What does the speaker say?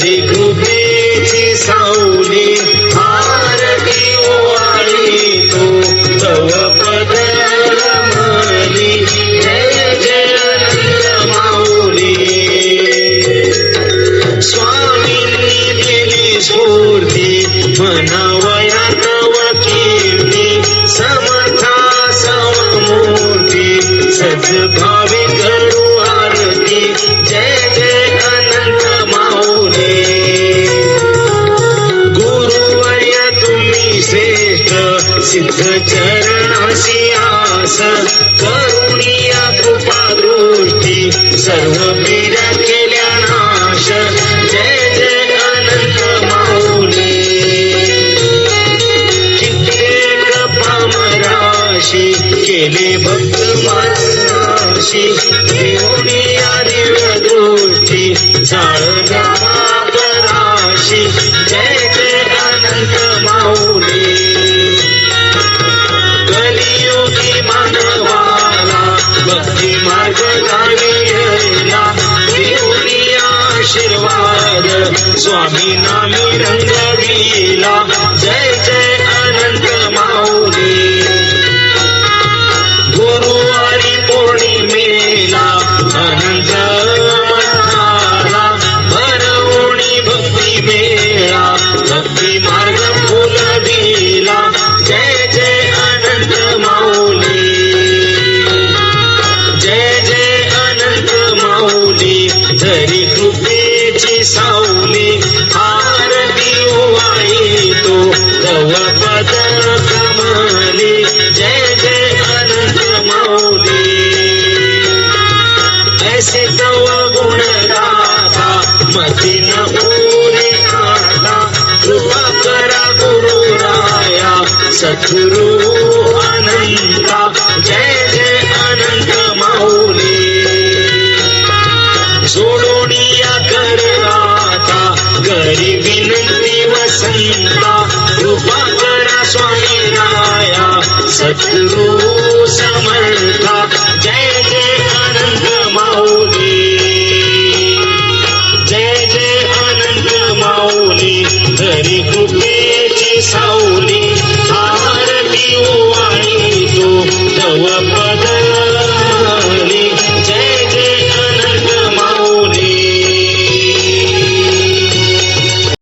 Hare Krishna करुणिया कृपा दृष्टी सर्व पीडा केल्या नाश. जय जय आनंद माऊली पामराशी केले भक्त मानशी देवणी दिव्य दृष्टी जाळला स्वामी नामी रंगविला जय जय अनंत माऊली. गुरुवारी पौर्णिमेला अनंत मनाला भरवणी भक्ती मेळा. भक्ती मार्ग फुलविला जय जय अनंत माऊली. जय जय अनंत माऊली. जरी कृपा सद्गुरु अनंता जय जय अनंत माऊली सोडोनिया कर आता गरी विनंती वसंता कृपा करा स्वामी राया Perico, Pedro, Saúde.